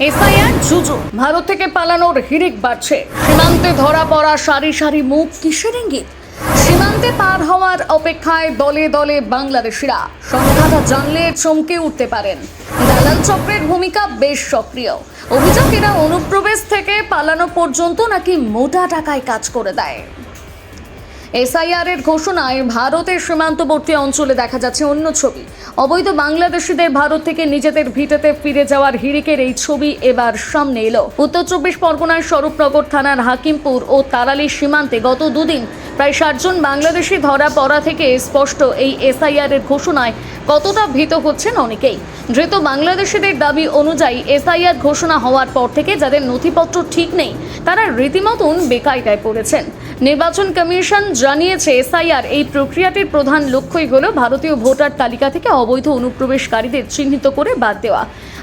SIR জুজু। ভারত থেকে পালানোর হিড়িক বাড়ছে। সীমান্তে ধরা পড়া সারি সারি মুখ কিসের ইঙ্গিত? সীমান্তে পার হওয়ার অপেক্ষায় দলে দলে বাংলাদেশিরা। সংখ্যাটা জানলে চমকে উঠতে পারেন। দালাল চক্রের ভূমিকা বেশ সক্রিয়। অভিযোগ, এরা অনুপ্রবেশ থেকে পালানো পর্যন্ত নাকি মোটা টাকায় কাজ করে দেয়। এসআইআর এর ঘোষণায় ভারতের সীমান্তবর্তী অঞ্চলে দেখা যাচ্ছে অন্য ছবি। অবৈধ বাংলাদেশিদের ভারত থেকে নিজেদের ভিটেতে ফিরে যাওয়ার হিড়িকের এই ছবি এবার সামনে এলো। উত্তর চব্বিশ পরগনার স্বরূপনগর থানার হাকিমপুর ও তারালি সীমান্তে গত দুদিন প্রায় ষাটজন বাংলাদেশি ধরা পড়া থেকে স্পষ্ট এই এসআইআর এর ঘোষণায় কতটা ভীত হচ্ছেন অনেকেই। ধৃত বাংলাদেশিদের দাবি অনুযায়ী এসআইআর ঘোষণা হওয়ার পর থেকে যাদের নথিপত্র ঠিক নেই, তারা রীতিমতন বেকায়দায় পড়েছেন। নির্বাচন কমিশন জানিয়েছে এসআইআর এই প্রক্রিয়াটির প্রধান লক্ষ্যই হল ভারতীয় ভোটার তালিকা থেকে অবৈধ অনুপ্রবেশকারীদের চিহ্নিত করে বাদ দেওয়া।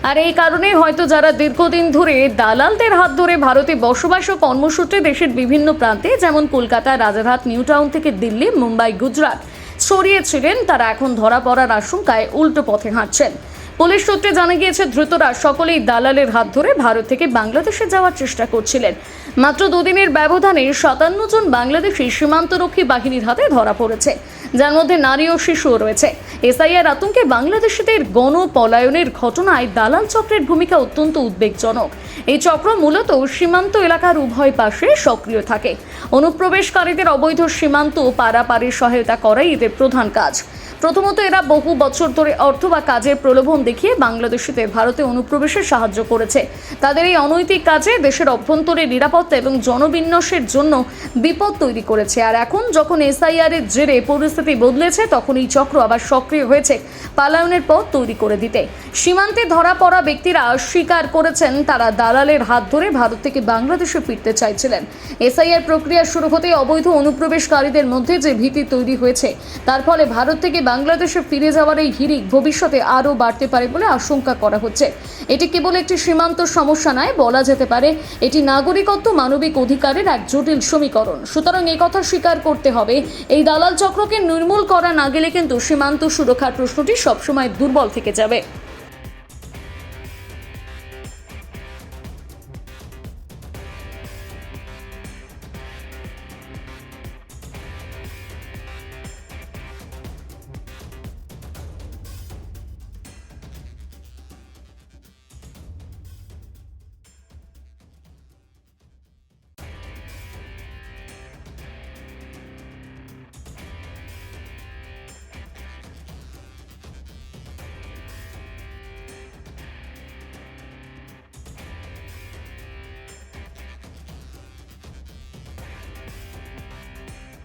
আর এই কারণে হয়তো যারা দীর্ঘদিন ধরে দালালদের হাত ধরে ভারতে বসবাস ও কর্মসূত্রে দেশের বিভিন্ন প্রান্তে, যেমন কলকাতা রাজারহাট নিউ টাউন থেকে দিল্লি, মুম্বাই, গুজরাট ছড়িয়েছিলেন তারা এখন ধরা পড়ার আশঙ্কায় উল্টো পথে হাঁটছেন। পুলিশ সূত্রে জানা গিয়েছে, ধৃতরা সকলেই দালালের হাত ধরে ভারত থেকে বাংলাদেশে যাওয়ার চেষ্টা করছিলেন। মাত্র দুদিনের ব্যবধানে সাতান্ন জন বাংলাদেশি সীমান্তরক্ষী বাহিনীর হাতে ধরা পড়েছে, যার মধ্যে নারী ও শিশুও রয়েছে। এসআইআর আতঙ্কে বাংলাদেশিদের গণপলায়নের ঘটনায় দালাল চক্রের ভূমিকা অত্যন্ত উদ্বেগজনক। এই চক্র মূলত সীমান্ত এলাকার উভয় পাশে সক্রিয় থাকে। অনুপ্রবেশকারীদের অবৈধ সীমান্ত পারাপারের সহায়তা করাই এদের প্রধান কাজ। প্রথমত এরা বহু বছর ধরে অর্থ বা কাজের প্রলোভন দেখিয়ে বাংলাদেশিদের ভারতে অনুপ্রবেশে সাহায্য করেছে। তাদের এই অনৈতিক কাজে দেশের অভ্যন্তরে নিরাপত্তা এবং জনবিন্যাসের জন্য বিপদ তৈরি করেছে। আর এখন যখন এসআইআর এর জেরে পরিস্থিতি বদলেছে, তখন এই চক্র আবার সক্রিয় হয়েছে পালায়নের পথ তৈরি করে দিতে। সীমান্তে ধরা পড়া ব্যক্তিরা স্বীকার করেছেন, তারা দালালের হাত ধরে ভারত থেকে বাংলাদেশে ফিরতে চাইছিলেন। এসআইআর প্রক্রিয়া শুরু হতে অবৈধ অনুপ্রবেশকারীদের মধ্যে যে ভীতি তৈরি হয়েছে, তার ফলে ভারত থেকে বাংলাদেশে ফিরে যাওয়ার এই হিড়িক ভবিষ্যতে আরও বাড়তে পারে বলে আশঙ্কা করা হচ্ছে। এটি কেবল একটি সীমান্ত সমস্যা নয়, বলা যেতে পারে এটি নাগরিকত্ব, মানবিক অধিকারের এক জটিল সমীকরণ। সুতরাং এই কথা স্বীকার করতে হবে। এই দালাল চক্রকে নির্মূল করা না গেলে কিন্তু সীমান্ত সুরক্ষার প্রশ্নটি সবসময় দুর্বল থেকে যাবে।